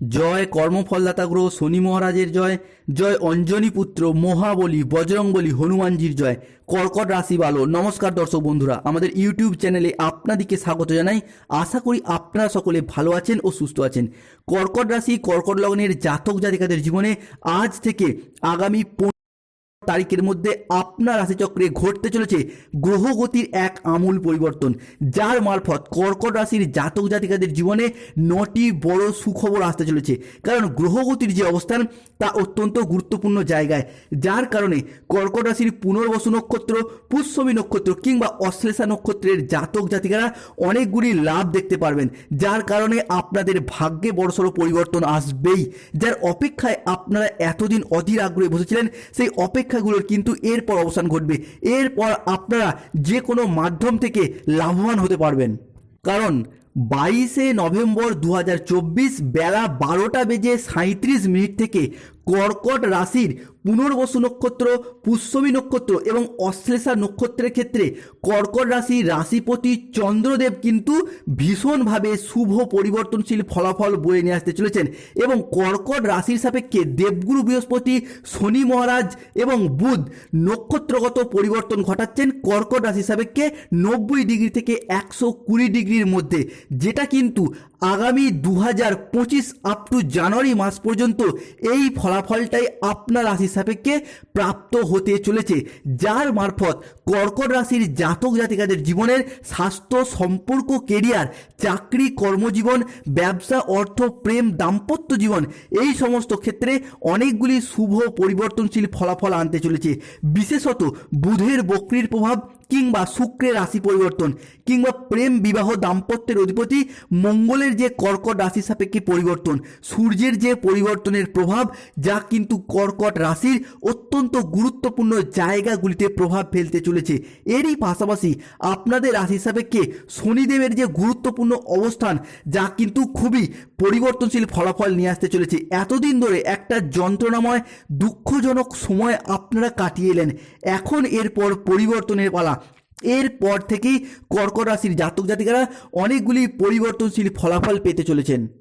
জয় কর্মফলদাতা গ্রহ শনি মহারাজের জয় জয় অঞ্জনী পুত্র মহাবলী বজরংবলী হনুমানজির জয়, কর্কট রাশি ভালো নমস্কার দর্শক বন্ধুরা, আমাদের ইউটিউব চ্যানেলে আপনাদেরকে স্বাগত জানাই। আশা করি আপনারা সকলে ভালো আছেন ও সুস্থ আছেন। কর্কট রাশি, কর্কট লগ্নের জাতক জাতিকাদের জীবনে আজ থেকে আগামী তারিখের মধ্যে আপনার রাশিচক্রে ঘটতে চলেছে গ্রহগতির এক আমূল পরিবর্তন, যার মারফত কর্কট রাশির জাতক জাতিকাদের জীবনে নটি বড় সুখবর আসতে চলেছে। কারণ গ্রহগতির যে অবস্থান, তা অত্যন্ত গুরুত্বপূর্ণ জায়গায়, যার কারণে কর্কট রাশির পুনর্বসু নক্ষত্র, পুষ্যমী নক্ষত্র কিংবা অশ্লেষা নক্ষত্রের জাতক জাতিকারা অনেকগুলি লাভ দেখতে পারবেন, যার কারণে আপনাদের ভাগ্যে বড়সড় পরিবর্তন আসবেই। যার অপেক্ষায় আপনারা এতদিন অধীর আগ্রহে বসেছিলেন, সেই অপেক্ষাগুলোর কিন্তু এরপর অবসান ঘটবে। এরপর আপনারা যে কোনো মাধ্যম থেকে লাভবান হতে পারবেন। কারণ বাইশে নভেম্বর দু হাজার চব্বিশ বেলা বারোটা বেজে সাঁত্রিশ মিনিট থেকে কর্কট রাশির পুনর্বসু নক্ষত্র, পুষ্যমী নক্ষত্র এবং অশ্লেষা নক্ষত্রের ক্ষেত্রে কর্কট রাশি রাশিপতি চন্দ্রদেব কিন্তু ভীষণভাবে শুভ পরিবর্তনশীল ফলাফল বয়ে নিয়ে আসতে চলেছেন এবং কর্কট রাশির সাপেক্ষে দেবগুরু বৃহস্পতি, শনি মহারাজ এবং বুধ নক্ষত্রগত পরিবর্তন ঘটাচ্ছেন কর্কট রাশির সাপেক্ষে নব্বই ডিগ্রি থেকে একশো কুড়ি ডিগ্রির মধ্যে, যেটা কিন্তু আগামী দু হাজার পঁচিশ আপ টু জানুয়ারি মাস পর্যন্ত এই ফলাফলটাই আপনার রাশির সাপেক্ষে প্রাপ্ত হতে চলেছে, যার মারফত কর্কট রাশির জাতক জাতিকাদের জীবনের স্বাস্থ্য সম্পর্ক কেরিয়ার চাকরি, কর্মজীবন, ব্যবসা, অর্থ, প্রেম, দাম্পত্য জীবন এই সমস্ত ক্ষেত্রে অনেকগুলি শুভ পরিবর্তনশীল ফলাফল আনতে চলেছে। বিশেষত বুধের বক্রির প্রভাব কিংবা শুক্রের রাশি পরিবর্তন কিংবা প্রেম, বিবাহ, দাম্পত্যের অধিপতি, মঙ্গলের যে কর্কট রাশি সাপেক্ষে পরিবর্তন, সূর্যের যে পরিবর্তনের প্রভাব, যা কিন্তু কর্কট রাশির অত্যন্ত গুরুত্বপূর্ণ জায়গাগুলিতে প্রভাব ফেলতে চলেছে। এরই পাশাপাশি আপনাদের রাশি সাপেক্ষে শনিদেবের যে গুরুত্বপূর্ণ অবস্থান, যা কিন্তু খুবই পরিবর্তনশীল ফলাফল নিয়ে আসতে চলেছে। এতদিন ধরে একটা যন্ত্রণাময়, দুঃখজনক সময় আপনারা কাটিয়ে এলেন। এখন এরপর পরিবর্তনের পালা। এরপর থেকেই কর্কট রাশির জাতক জাতিকারা অনেকগুলি পরিবর্তনশীল ফলাফল পেতে চলেছেন।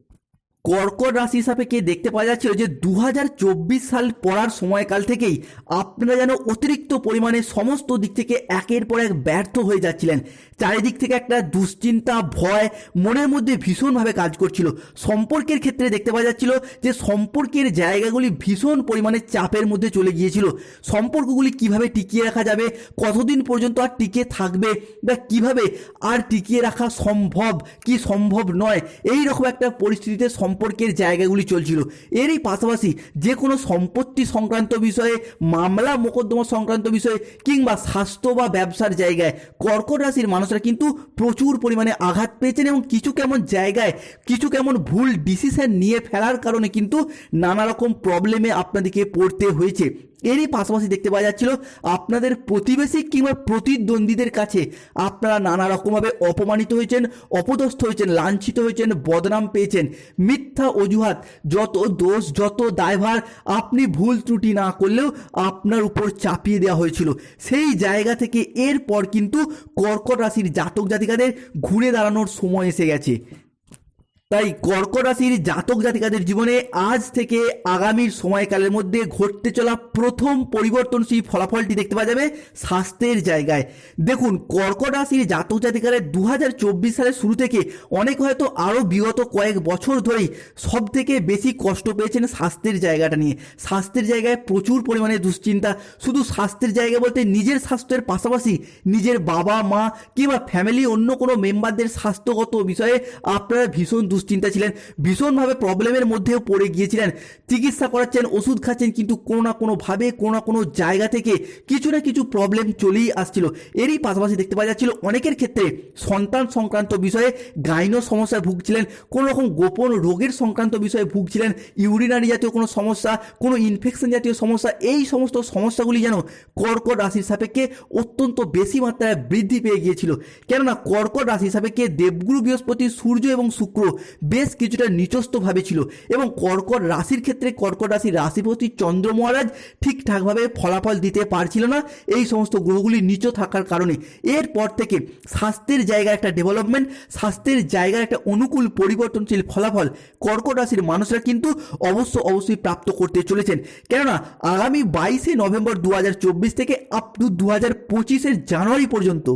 কর্কট রাশি হিসাবে কে দেখতে পাওয়া যাচ্ছিল যে দু হাজার চব্বিশ সাল পড়ার সময়কাল থেকেই আপনারা যেন অতিরিক্ত পরিমাণে সমস্ত দিক থেকে একের পর এক ব্যর্থ হয়ে যাচ্ছিলেন। চারিদিক থেকে একটা দুশ্চিন্তা, ভয়, মনের মধ্যে ভীষণভাবে কাজ করছিল। সম্পর্কের ক্ষেত্রে দেখতে পাওয়া যাচ্ছিল যে সম্পর্কের জায়গাগুলি ভীষণ পরিমাণে চাপের মধ্যে চলে গিয়েছিল। সম্পর্কগুলি কীভাবে টিকিয়ে রাখা যাবে, কতদিন পর্যন্ত আর টিকে থাকবে বা কীভাবে আর টিকিয়ে রাখা সম্ভব, কি সম্ভব নয় এই রকম একটা পরিস্থিতিতে সম্পর্কের জায়গাগুলি চলছিল। এরই পাশাপাশি যে কোনো সম্পত্তি সংক্রান্ত বিষয়ে, মামলা মোকদ্দমা সংক্রান্ত বিষয়ে কিংবা স্বাস্থ্য বা ব্যবসার জায়গায় কর্কট রাশির মানুষরা কিন্তু প্রচুর পরিমাণে আঘাত পেয়েছেন এবং কিছু কেমন জায়গায়, কিছু কেমন ভুল ডিসিশন নিয়ে ফেলার কারণে কিন্তু নানা রকম প্রবলেমে আপনাদেরকে পড়তে হয়েছে। এরই পাশাপাশি দেখতে পাওয়া যাচ্ছিল আপনাদের প্রতিবেশী কিংবা প্রতিদ্বন্দ্বীদের কাছে আপনারা নানা রকমভাবে অপমানিত হয়েছেন, অপদস্থ হয়েছেন, লাঞ্ছিত হয়েছেন, বদনাম পেয়েছেন। মিথ্যা অজুহাত, যত দোষ, যত দায়ভার, আপনি ভুল ত্রুটি না করলেও আপনার উপর চাপিয়ে দেওয়া হয়েছিল। সেই জায়গা থেকে এরপর কিন্তু কর্কট রাশির জাতক জাতিকাদের ঘুরে দাঁড়ানোর সময় এসে গেছে। তাই কর্কট রাশির জাতক জাতিকাদের জীবনে আজ থেকে আগামীর সময়কালের মধ্যে ঘটতে চলা প্রথম পরিবর্তনশীল ফলাফলটি দেখতে পাওয়া যাবে স্বাস্থ্যের জায়গায়। দেখুন, কর্কট রাশির জাতক জাতিকাদের দু সালের শুরু থেকে অনেক হয়তো আরও বিগত কয়েক বছর ধরেই সব থেকে বেশি কষ্ট পেয়েছেন স্বাস্থ্যের জায়গাটা নিয়ে। স্বাস্থ্যের জায়গায় প্রচুর পরিমাণে দুশ্চিন্তা। শুধু স্বাস্থ্যের জায়গা বলতে নিজের স্বাস্থ্যের পাশাপাশি নিজের বাবা মা কিংবা ফ্যামিলি অন্য কোনো মেম্বারদের স্বাস্থ্যগত বিষয়ে আপনারা ভীষণ দুশ্চিন্তা ছিলেন, ভীষণভাবে প্রবলেমের মধ্যেও পড়ে গিয়েছিলেন। চিকিৎসা করাচ্ছেন, ওষুধ খাচ্ছেন, কিন্তু কোনো না কোনোভাবে, কোনো না কোনো জায়গা থেকে কিছু না কিছু প্রবলেম চলেই আসছিল। এরই পাশাপাশি দেখতে পাওয়া যাচ্ছিল, অনেকের ক্ষেত্রে সন্তান সংক্রান্ত বিষয়ে গাইনো সমস্যায় ভুগছিলেন, কোনো রকম গোপন রোগের সংক্রান্ত বিষয়ে ভুগছিলেন ইউরিনারি জাতীয় কোনো সমস্যা, কোনো ইনফেকশন জাতীয় সমস্যা, এই সমস্ত সমস্যাগুলি যেন কর্কট রাশির সাপেক্ষে অত্যন্ত বেশি মাত্রায় বৃদ্ধি পেয়ে গিয়েছিল। কেননা কর্কট রাশির সাপেক্ষে দেবগুরু বৃহস্পতি সূর্য এবং শুক্র বেশ কিছুটা নিচস্থভাবে ছিল এবং কর্কট রাশির ক্ষেত্রে কর্কট রাশির রাশিপতি চন্দ্র মহারাজ ঠিকঠাকভাবে ফলাফল দিতে পারছিল না। এই সমস্ত গ্রহগুলি নিচু থাকার কারণে। এরপর থেকে স্বাস্থ্যের জায়গায় একটা ডেভেলপমেন্ট স্বাস্থ্যের জায়গায় একটা অনুকূল পরিবর্তনশীল ফলাফল কর্কট রাশির মানুষরা কিন্তু অবশ্য অবশ্যই প্রাপ্ত করতে চলেছেন। কেননা, আগামী বাইশে নভেম্বর দু হাজার চব্বিশ থেকে আপ টু দু হাজার পঁচিশের জানুয়ারি পর্যন্ত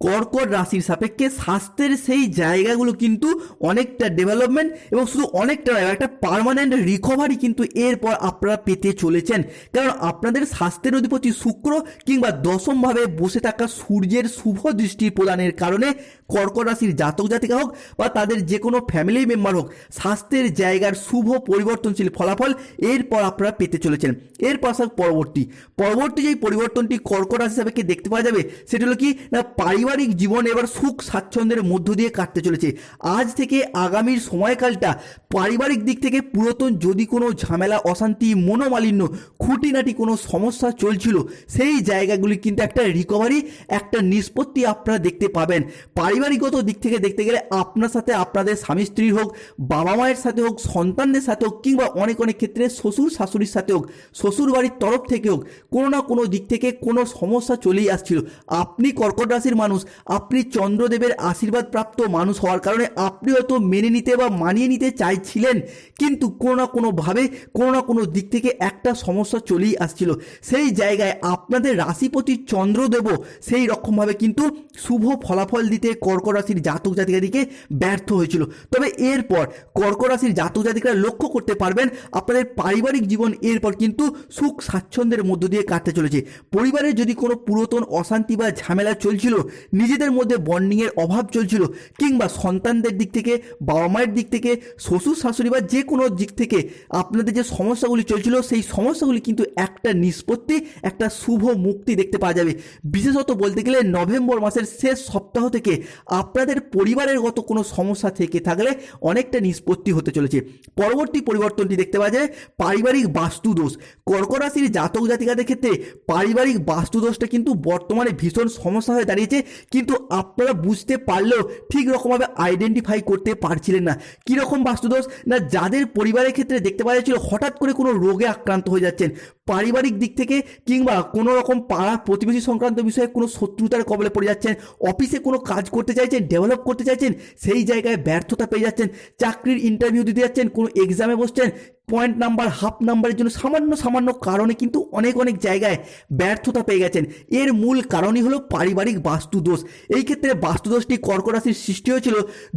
কর্কট রাশির সাপেক্ষে স্বাস্থ্যের সেই জায়গাগুলো কিন্তু অনেকটা ডেভেলপমেন্ট এবং শুধু অনেকটা একটা পার্মানেন্ট রিকভারি কিন্তু এরপর আপনারা পেতে চলেছেন। কারণ আপনাদের স্বাস্থ্যের অধিপতি শুক্র কিংবা দশমভাবে বসে থাকা সূর্যের শুভ দৃষ্টি প্রদানের কারণে কর্কট রাশির জাতক জাতিকা হোক বা তাদের যে কোনো ফ্যামিলি মেম্বার হোক, স্বাস্থ্যের জায়গার শুভ পরিবর্তনশীল ফলাফল এরপর আপনারা পেতে চলেছেন। এরপর আসা পরবর্তী পরবর্তী যেই পরিবর্তনটি কর্কট রাশি সাপেক্ষে দেখতে পাওয়া যাবে, সেটা হলো কি? না পারিবারিক জীবন এবার সুখ স্বাচ্ছন্দ্যের মধ্য দিয়ে কাটতে চলেছে। আজ থেকে আগামীর সময়কালটা পারিবারিক দিক থেকে পুরাতন যদি কোনো ঝামেলা, অশান্তি, মনোমালিন্য, খুঁটিনাটি কোনো সমস্যা চলছিল, সেই জায়গাগুলি কিন্তু একটা রিকভারি একটা নিষ্পত্তি আপনারা দেখতে পাবেন। পারিবারিকগত দিক থেকে দেখতে গেলে আপনার সাথে আপনাদের স্বামী স্ত্রীর হোক, বাবা মায়ের সাথে হোক, সন্তানদের সাথে হোক, কিংবা অনেক অনেক ক্ষেত্রে শ্বশুর শাশুড়ির সাথে হোক, শ্বশুর বাড়ির তরফ থেকে হোক, কোনো না কোনো দিক থেকে কোনো সমস্যা চলেই আসছিল। আপনি কর্কট রাশির মানুষ আপনি চন্দ্রদেবের আশীর্বাদ প্রাপ্ত মানুষ হওয়ার কারণে আপনি হয়তো মেনে নিতে বা মানিয়ে নিতে চাইছিলেন। কিন্তু কোনো না কোনোভাবে, কোনো না কোনো দিক থেকে একটা সমস্যা চলেই আসছিল। সেই জায়গায় আপনাদের রাশিপতি চন্দ্রদেবও সেই রকমভাবে কিন্তু শুভ ফলাফল দিতে কর্ক রাশির জাতক জাতিকাদিকে ব্যর্থ হয়েছিল। তবে এরপর কর্ক রাশির জাতক জাতিকারা লক্ষ্য করতে পারবেন, আপনাদের পারিবারিক জীবন এরপর কিন্তু সুখ স্বাচ্ছন্দ্যের মধ্য দিয়ে কাটতে চলেছে। পরিবারের যদি কোনো পুরাতন অশান্তি বা ঝামেলা চলছিল নিজেদের মধ্যে বন্ডিংয়ের অভাব চলছিল কিংবা সন্তানদের দিক থেকে, বাবা মায়ের দিক থেকে, শ্বশুর, শাশুড়ি বা যে কোনো দিক থেকে আপনাদের যে সমস্যাগুলি চলছিল, সেই সমস্যাগুলি কিন্তু একটা নিষ্পত্তি, একটা শুভ মুক্তি দেখতে পাওয়া যাবে। বিশেষত বলতে গেলে নভেম্বর মাসের শেষ সপ্তাহ থেকে আপনাদের পরিবারের গত কোনো সমস্যা থেকে থাকলে অনেকটা নিষ্পত্তি হতে চলেছে। পরবর্তী পরিবর্তনটি দেখতে পাওয়া যায়, পারিবারিক বাস্তুদোষ। কর্ক রাশির জাতক জাতিকাদের ক্ষেত্রে পারিবারিক বাস্তুদোষটা কিন্তু বর্তমানে ভীষণ সমস্যা হয়ে দাঁড়িয়েছে, কিন্তু আপনারা বুঝতে পারলেও ঠিক রকমভাবে আইডেন্টিফাই করতে পারছিলেন না। কীরকম বাস্তুদোষ? না, যাদের পরিবারের ক্ষেত্রে দেখতে পাওয়া যাচ্ছিল হঠাৎ করে কোনো রোগে আক্রান্ত হয়ে যাচ্ছেন। পারিবারিক দিক থেকে কিংবা কোনো রকম পাড়া প্রতিবেশী সংক্রান্ত বিষয়ে কোনো শত্রুতার কবলে পড়ে যাচ্ছেন, অফিসে কোনো কাজ করতে চাইছেন ডেভেলপ করতে চাইছেন, সেই জায়গায় ব্যর্থতা পেয়ে যাচ্ছেন, চাকরির ইন্টারভিউ দিতে যাচ্ছেন, কোনো এক্সামে বসছেন পয়েন্ট নাম্বার হাফ নাম্বারের জন্য সামান্য সামান্য কারণে কিন্তু অনেক অনেক জায়গায় ব্যর্থতা পেয়ে গেছেন। এর মূল কারণই হলো পারিবারিক বাস্তুদোষ। এই ক্ষেত্রে বাস্তুদোষটি কর্ক রাশির সৃষ্টি হয়েছিল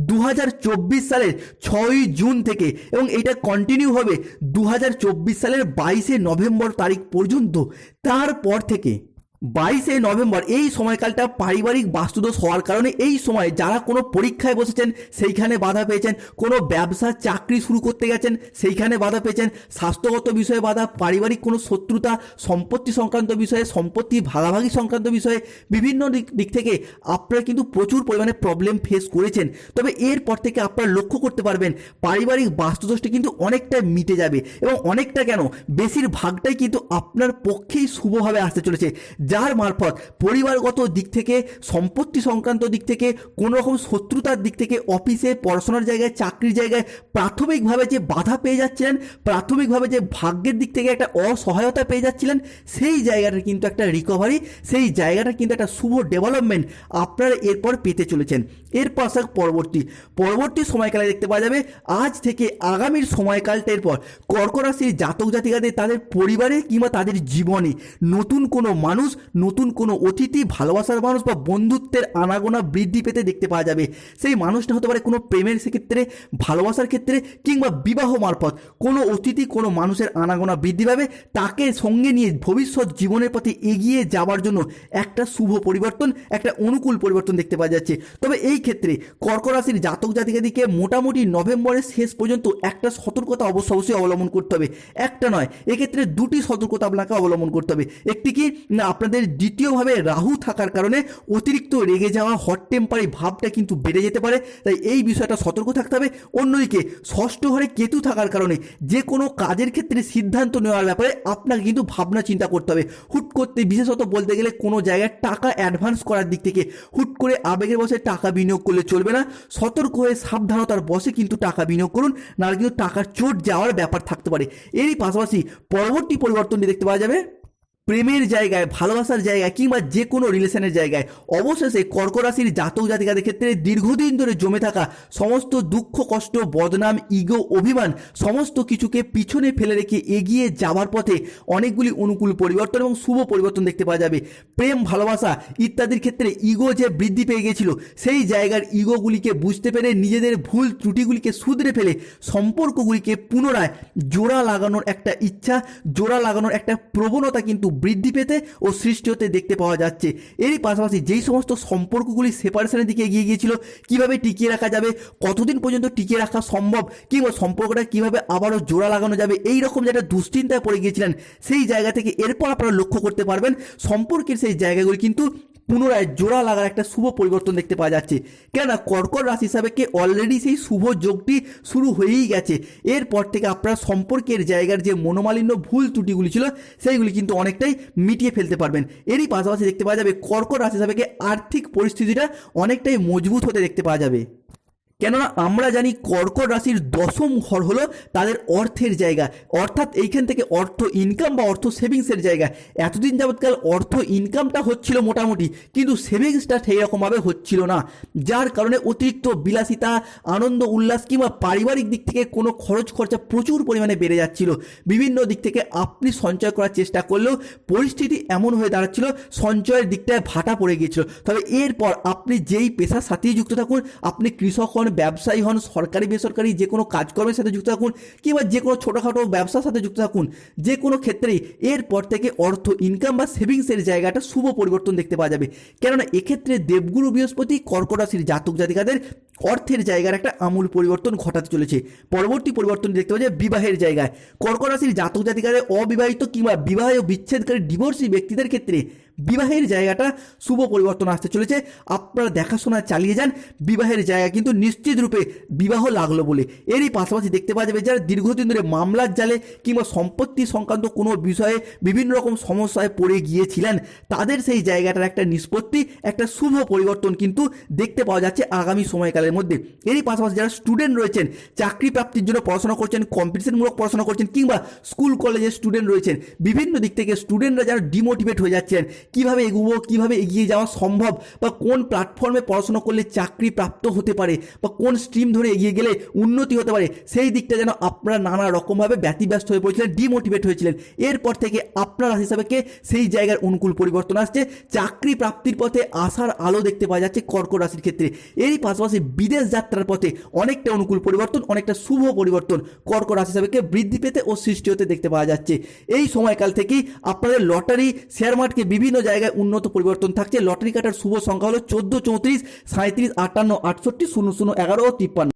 দু হাজার চব্বিশ সালের ছয়ই জুন থেকে এবং এটা কন্টিনিউ হবে দু হাজার চব্বিশ সালের বাইশে নভেম্বর তারিখ পর্যন্ত। তারপর থেকে বাইশে নভেম্বর এই সময়কালটা পারিবারিক বাস্তুদোষ হওয়ার কারণে এই সময় যারা কোনো পরীক্ষায় বসেছেন, সেইখানে বাধা পেয়েছেন, কোনো ব্যবসা, চাকরি শুরু করতে গেছেন, সেইখানে বাধা পেয়েছেন, স্বাস্থ্যগত বিষয়ে বাধা, পারিবারিক কোনো শত্রুতা, সম্পত্তি সংক্রান্ত বিষয়ে, সম্পত্তি ভাগাভাগি সংক্রান্ত বিষয়ে, বিভিন্ন দিক থেকে আপনারা কিন্তু প্রচুর পরিমাণে প্রবলেম ফেস করেছেন। তবে এরপর থেকে আপনারা লক্ষ্য করতে পারবেন, পারিবারিক বাস্তুদোষটি কিন্তু অনেকটা মিটে যাবে। এবং অনেকটা কেন? বেশিরভাগটাই কিন্তু আপনার পক্ষেই শুভভাবে আসতে চলেছে। যার মারফত পরিবারগত দিক থেকে, সম্পত্তি সংক্রান্ত দিক থেকে কোনো রকম শত্রুতার দিক থেকে অফিসে, পড়াশোনার জায়গায়, চাকরির জায়গায় প্রাথমিকভাবে যে বাধা পেয়ে যাচ্ছিলেন, প্রাথমিকভাবে যে ভাগ্যের দিক থেকে একটা অসহায়তা পেয়ে যাচ্ছিলেন, সেই জায়গাটা কিন্তু একটা রিকভারি সেই জায়গাটা কিন্তু একটা শুভ ডেভেলপমেন্ট আপনারা এরপর পেতে চলেছেন। এরপর আসা পরবর্তী। পরবর্তী সময়কালে দেখতে পাওয়া যাবে, আজ থেকে আগামীর সময়কালটা এরপর কর্ক রাশির জাতক জাতিকাদের, তাদের পরিবারে কিংবা তাদের জীবনে নতুন কোনো মানুষ নতুন কোনো অতিথি, ভালোবাসার মানুষ বা বন্ধুত্বের আনাগোনা বৃদ্ধি পেতে দেখতে পাওয়া যাবে। সেই মানুষটা হতে পারে কোনো প্রেমের ক্ষেত্রে ভালোবাসার ক্ষেত্রে কিংবা বিবাহ মারফত। কোনো অতিথি, কোনো মানুষের আনাগোনা বৃদ্ধি পাবে। তাকে সঙ্গে নিয়ে ভবিষ্যৎ জীবনের পথে এগিয়ে যাওয়ার জন্য একটা শুভ পরিবর্তন, একটা অনুকূল পরিবর্তন দেখতে পাওয়া যাচ্ছে। তবে এই ক্ষেত্রে কর্ক রাশির জাতক জাতিকাদিকে মোটামুটি নভেম্বরের শেষ পর্যন্ত একটা সতর্কতা অবশ্য অবশ্যই অবলম্বন করতে হবে। একটা নয়, এক্ষেত্রে দুটি সতর্কতা আপনাকে অবলম্বন করতে হবে। একটি কি, না আপনাদের আপনাদের দ্বিতীয়ভাবে রাহু থাকার কারণে অতিরিক্ত রেগে যাওয়া হট টেম্পারি ভাবটা কিন্তু বেড়ে যেতে পারে। তাই এই বিষয়টা সতর্ক থাকতে হবে। অন্যদিকে, ষষ্ঠ ঘরে কেতু থাকার কারণে যে কোনো কাজের ক্ষেত্রে সিদ্ধান্ত নেওয়ার ব্যাপারে আপনাকে কিন্তু ভাবনা চিন্তা করতে হবে। হুট করতে, বিশেষত বলতে গেলে কোনো জায়গায় টাকা অ্যাডভান্স করার দিক থেকে হুট করে আবেগের বসে টাকা বিনিয়োগ করলে চলবে না। সতর্ক হয়ে সাবধানতার বসে কিন্তু টাকা বিনিয়োগ করুন। নাহলে কিন্তু টাকার চোট যাওয়ার ব্যাপার থাকতে পারে। এরই পাশাপাশি পরবর্তী পরিবর্তনটি দেখতে পাওয়া যাবে। প্রেমের জায়গায়, ভালোবাসার জায়গায় কিংবা যে কোনো রিলেশনের জায়গায়, অবশেষে কর্ক রাশির জাতক জাতিকাদের ক্ষেত্রে দীর্ঘদিন ধরে জমে থাকা সমস্ত দুঃখ, কষ্ট, বদনাম, ইগো, অভিমান, সমস্ত কিছুকে পিছনে ফেলে রেখে এগিয়ে যাওয়ার পথে অনেকগুলি অনুকূল পরিবর্তন এবং শুভ পরিবর্তন দেখতে পাওয়া যাবে। প্রেম, ভালোবাসা ইত্যাদির ক্ষেত্রে ইগো যে বৃদ্ধি পেয়ে গেছিল সেই জায়গার ইগোগুলিকে বুঝতে পেরে নিজেদের ভুল ত্রুটিগুলিকে শুধরে ফেলে সম্পর্কগুলিকে পুনরায় জোড়া লাগানোর একটা ইচ্ছা, জোড়া লাগানোর একটা প্রবণতা কিন্তু বৃদ্ধি পেতে ও সৃষ্টি হতে দেখতে পাওয়া যাচ্ছে। এরই পাশাপাশি যেই সমস্ত সম্পর্কগুলি সেপারেশনের দিকে এগিয়ে গিয়েছিল, কীভাবে টিকিয়ে রাখা যাবে, কতদিন পর্যন্ত টিকিয়ে রাখা সম্ভব, কিংবা সম্পর্কটা কীভাবে আবারও জোড়া লাগানো যাবে, এই রকম যেটা দুশ্চিন্তায় পড়ে গিয়েছিলেন, সেই জায়গা থেকে এরপর আপনারা লক্ষ্য করতে পারবেন, সম্পর্কের সেই জায়গাগুলি কিন্তু পুনরায় জোড়া লাগার একটা শুভ পরিবর্তন দেখতে পাওয়া যাচ্ছে। কেননা কর্কট রাশি হিসাবে কে অলরেডি সেই শুভ যোগটি শুরু হয়েই গেছে। এরপর থেকে আপনার সম্পর্কের জায়গার যে মনোমালিন্য ভুল ত্রুটিগুলি ছিল, সেইগুলি কিন্তু অনেকটাই মিটিয়ে ফেলতে পারবেন। এরই পাশাপাশি দেখতে পাওয়া যাবে কর্কট রাশি হিসাবে আর্থিক পরিস্থিতিটা অনেকটাই মজবুত হতে দেখতে পাওয়া যাবে। কেননা আমরা জানি কর্কট রাশির দশম ঘর হলো তাদের অর্থের জায়গা। অর্থাৎ এইখান থেকে অর্থ ইনকাম বা অর্থ সেভিংসের জায়গা। এতদিন যাবৎকাল অর্থ ইনকামটা হচ্ছিল মোটামুটি, কিন্তু সেভিংসটা সেই রকমভাবে হচ্ছিল না। যার কারণে অতিরিক্ত বিলাসিতা, আনন্দ, উল্লাস কিংবা পারিবারিক দিক থেকে কোনো খরচ খরচা প্রচুর পরিমাণে বেড়ে যাচ্ছিল। বিভিন্ন দিক থেকে আপনি সঞ্চয় করার চেষ্টা করলেও পরিস্থিতি এমন হয়ে দাঁড়াচ্ছিল, সঞ্চয়ের দিকটায় ভাটা পড়ে গিয়েছিল। তবে এরপর আপনি যেই পেশার সাথেই যুক্ত থাকুন, আপনি কৃষক হন ব্যবসায়ী হন, সরকারি, বেসরকারি, যে কোনো কাজকর্মের সাথে যুক্ত থাকুন কিংবা যে কোনো ছোটোখাটো ব্যবসার সাথে যুক্ত থাকুন, যে কোনো ক্ষেত্রেই। এরপর থেকে অর্থ ইনকাম বা সেভিংসের জায়গাটা শুভ পরিবর্তন দেখতে পাওয়া যাবে। কেননা এক্ষেত্রে দেবগুরু বৃহস্পতি কর্কট রাশির জাতক জাতিকাদের অর্থের জায়গার একটা আমূল পরিবর্তন ঘটাতে চলেছে। পরবর্তী পরিবর্তন দেখতে পাওয়া যায় বিবাহের জায়গায়। কর্কট রাশির জাতক জাতিকাদের অবিবাহিত কিংবা বিবাহ বিচ্ছেদকারী ডিভোর্সি ব্যক্তিদের ক্ষেত্রে বিবাহের জায়গাটা শুভ পরিবর্তন আসতে চলেছে। আপনারা দেখাশোনা চালিয়ে যান, বিবাহের জায়গা কিন্তু নিশ্চিত রূপে বিবাহ লাগল বলে। এরই পাশাপাশি দেখতে পাওয়া যাবে, যারা দীর্ঘদিন ধরে মামলার জালে কিংবা সম্পত্তি সংক্রান্ত কোনো বিষয়ে বিভিন্ন রকম সমস্যায় পড়ে গিয়েছিলেন, তাদের সেই জায়গাটার একটা নিষ্পত্তি, একটা শুভ পরিবর্তন কিন্তু দেখতে পাওয়া যাচ্ছে আগামী সময়কালের মধ্যে। এরই পাশাপাশি যারা স্টুডেন্ট রয়েছেন চাকরি প্রাপ্তির জন্য পড়াশোনা করছেন, কম্পিটিশনমূলক পড়াশোনা করছেন কিংবা স্কুল কলেজের স্টুডেন্ট রয়েছেন, বিভিন্ন দিক থেকে স্টুডেন্টরা যারা ডিমোটিভেট হয়ে যাচ্ছেন কীভাবে এগোবো, কীভাবে এগিয়ে যাওয়া সম্ভব? বা কোন প্ল্যাটফর্মে পড়াশোনা করলে চাকরি প্রাপ্ত হতে পারে? বা কোন স্ট্রিম ধরে এগিয়ে গেলে উন্নতি হতে পারে? সেই দিকটা যেন আপনারা নানা রকমভাবে ব্যতিব্যস্ত হয়ে পড়েছিলেন ডিমোটিভেট হয়েছিলেন। এরপর থেকে আপনার রাশি হিসাবে কে সেই জায়গার অনুকূল পরিবর্তন আসছে। চাকরি প্রাপ্তির পথে আসার আলো দেখতে পাওয়া যাচ্ছে কর্কট রাশির ক্ষেত্রে। এরই পাশাপাশি বিদেশ যাত্রার পথে অনেকটা অনুকূল পরিবর্তন, অনেকটা শুভ পরিবর্তন কর্কট রাশি হিসাবে কে বৃদ্ধি পেতে ও সৃষ্টি হতে দেখতে পাওয়া যাচ্ছে। এই সময়কাল থেকেই আপনাদের লটারি শেয়ার মার্কেটকে বিভিন্ন জায়গায় উন্নত পরিবর্তন থাকছে। লটারি কাটার শুভ সংখ্যা হলো চোদ্দ চৌত্রিশ সাঁত্রিশ আটান্ন আটষট্টি শূন্য শূন্য এগারো ও তিপ্পান্ন।